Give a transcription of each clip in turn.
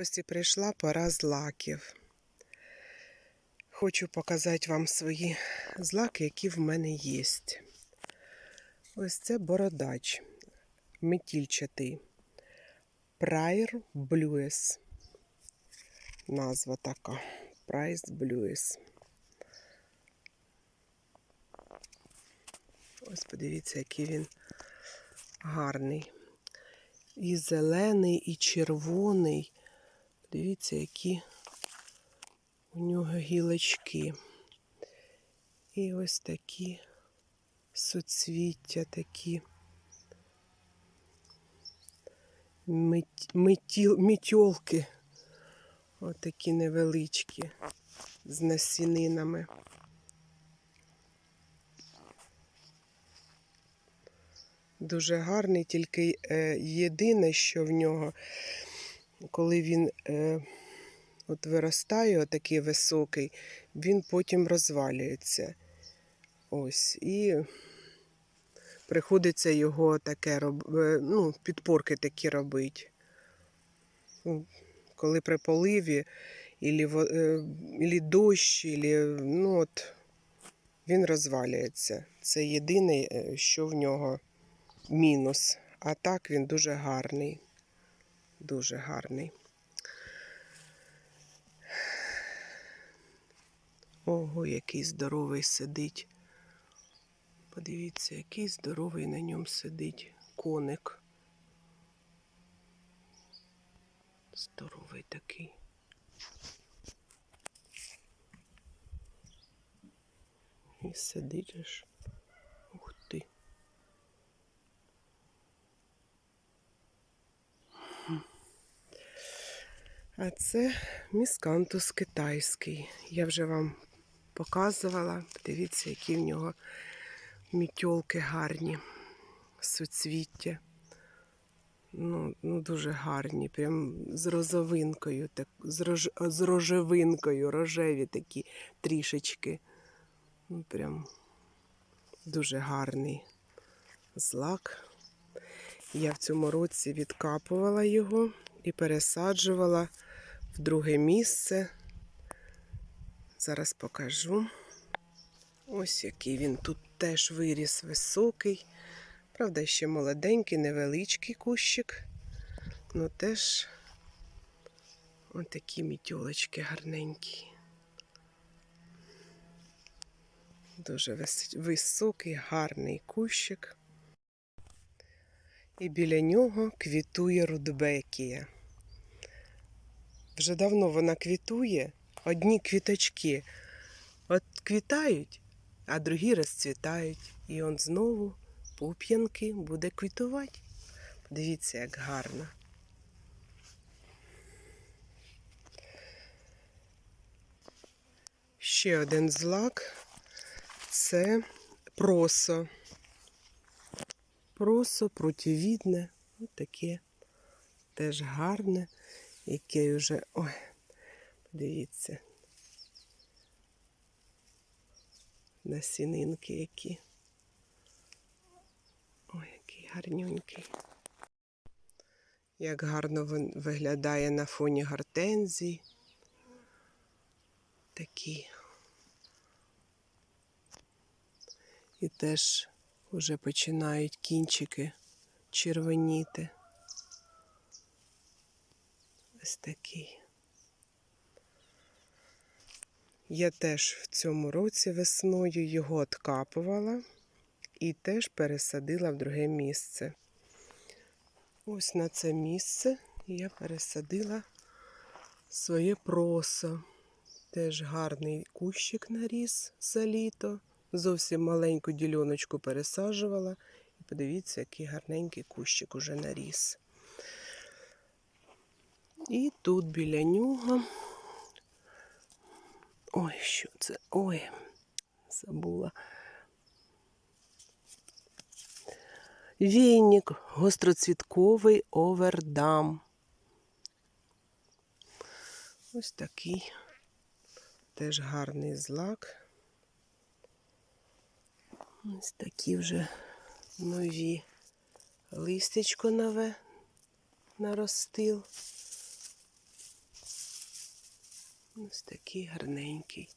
Ось і прийшла пора злаків. Хочу показати вам свої злаки, які в мене є. Ось це бородач метільчатий. Прайр Блюес. Назва така. Прайс Блюес. Ось подивіться, який він гарний. І зелений, і червоний. Дивіться, які у нього гілочки. І ось такі суцвіття, такі мітьолки. Отакі невеличкі з насінинами. Дуже гарний, тільки е, єдине, що в нього, коли він е, от виростає, отакий високий, він потім розвалюється. Ось. І приходиться його таке е, ну, підпорки такі робити. Ну, Коли при поливі, ілі, е, ілі дощ, ілі, ну, от, він розвалюється. Це єдине, що в нього мінус. А так він дуже гарний. Дуже гарний. Ого, який здоровий сидить. Подивіться, який здоровий на ньому сидить коник. Здоровий такий. І сидить. А це міскантус китайський. Я вже вам показувала. Подивіться, які в нього мітьолки гарні, суцвіття. Ну, ну дуже гарні, прям з розовинкою, так, з, рож, з рожевинкою, рожеві такі трішечки. Ну, прям дуже гарний злак. Я в цьому році відкапувала його і пересаджувала в друге місце. Зараз покажу. Ось який він тут теж виріс високий. Правда, ще молоденький, невеличкий кущик. Ну теж отакі мітьолочки гарненькі. Дуже високий, гарний кущик. І біля нього квітує рудбекія. Вже давно вона квітує. Одні квіточки от квітають, а другі розцвітають. І он знову пуп'янки буде квітувати. Подивіться, як гарно. Ще один злак це просо. Просо противідне, ось таке теж гарне, яке вже. Ой, подивіться. Насінинки які. Ой, який гарнюнький. Як гарно він виглядає на фоні гортензій. Такі. І теж вже починають кінчики червоніти. Ось такий. Я теж в цьому році весною його откапувала і теж пересадила в друге місце. Ось на це місце я пересадила своє просо. Теж гарний кущик наріс за літо. Зовсім маленьку діляночку пересаджувала. І подивіться, який гарненький кущик уже наріс. І тут біля нього. Ой, що це? Ой, забула. Війник гостроцвітковий овердам. Ось такий теж гарний злак. Ось такі вже нові листячко нове наростил. Ось такий гарненький.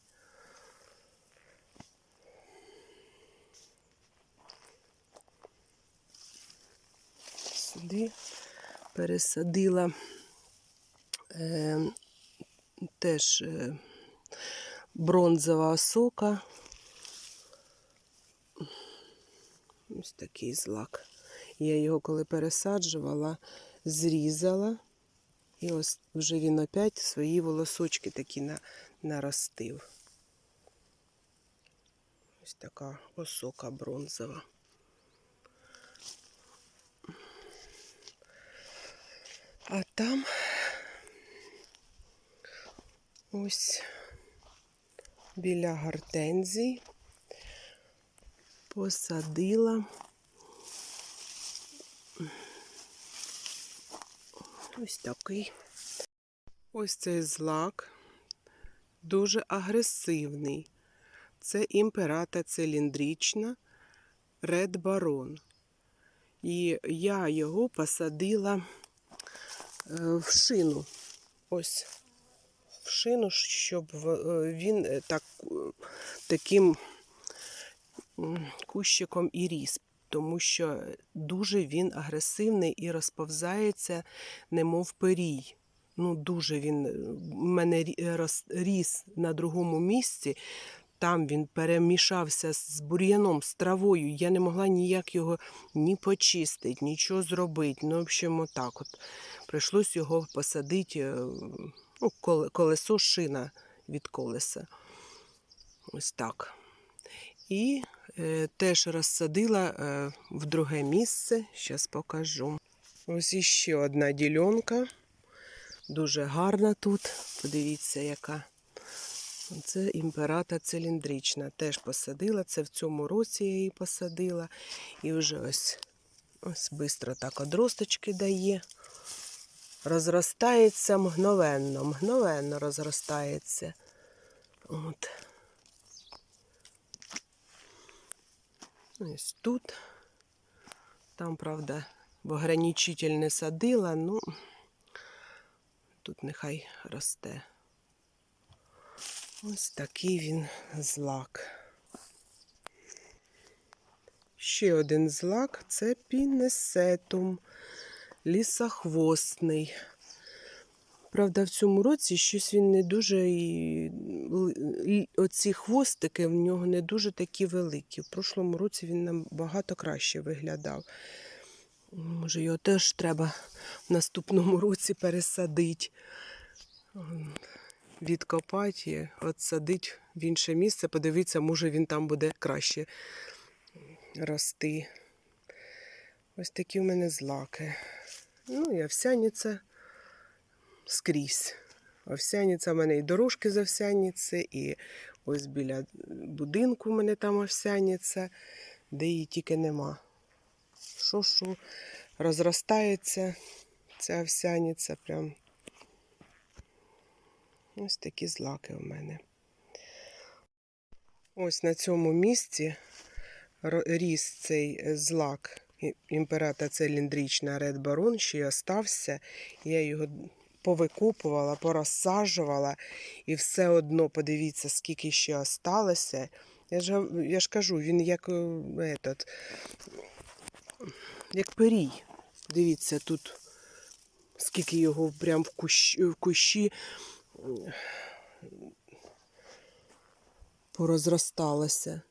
Сюди пересадила е, теж е, бронзова осока. Ось такий злак. Я його коли пересаджувала, зрізала. І ось вже він опять свої волосочки такі на, наростив. Ось така осока бронзова. А там ось біля гортензій посадила ось такий. Ось цей злак дуже агресивний. Це імперата циліндрична Ред Барон. І я його посадила е, в шину. Ось в шину, щоб е, він е, так, таким кущиком і ріс, тому що дуже він агресивний і розповзається, немов перій. Ну, дуже він е, в мене рі- ріс на другому місці. Там він перемішався з бур'яном, з травою. Я не могла ніяк його ні почистити, нічого зробити. Ну, в общем, отак от. Прийшлось його посадити, е, ну, колесо шина від колеса. Ось так. І е, теж розсадила е, в друге місце. Зараз покажу. Ось іще одна ділянка. Дуже гарна тут. Подивіться, яка. Це імперата циліндрична. Теж посадила. Це в цьому році я її посадила. І вже ось ось швидко так одросточки дає. Розростається мгновенно, мгновенно розростається. От. Ось тут. Там, правда, в ограничитель не садила, ну тут нехай росте. Ось такий він злак. Ще один злак це пінесетум, лісохвостний. Правда, в цьому році щось він не дуже оці хвостики в нього не дуже такі великі. В прошлому році він набагато краще виглядав. Може, його теж треба в наступному році пересадити, відкопати і отсадити в інше місце, подивитися, може він там буде краще рости. Ось такі в мене злаки. Ну і овсяниця скрізь. Овсяниця в мене і дорожки з овсяниці, і ось біля будинку в мене там овсяниця, де її тільки нема. Що що розростається ця овсяниця прям. Ось такі злаки у мене. Ось на цьому місці ріс цей е, злак і- імперата циліндрична Ред Барон ще й остався. Я його повикупувала, порозсаджувала, і все одно подивіться, скільки ще осталося. Я ж, я ж кажу, він як, е, этот, як перій. Дивіться, тут скільки його прям в кущі, в кущі порозросталося.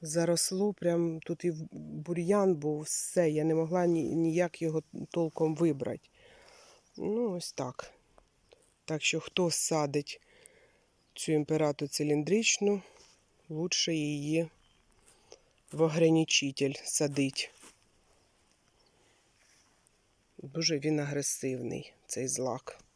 Заросло, прям тут і бур'ян був, все, я не могла ні, ніяк його толком вибрати. Ну, ось так. Так що, хто садить цю імперату циліндричну, лучше її в ограничитель садить. Дуже він агресивний, цей злак.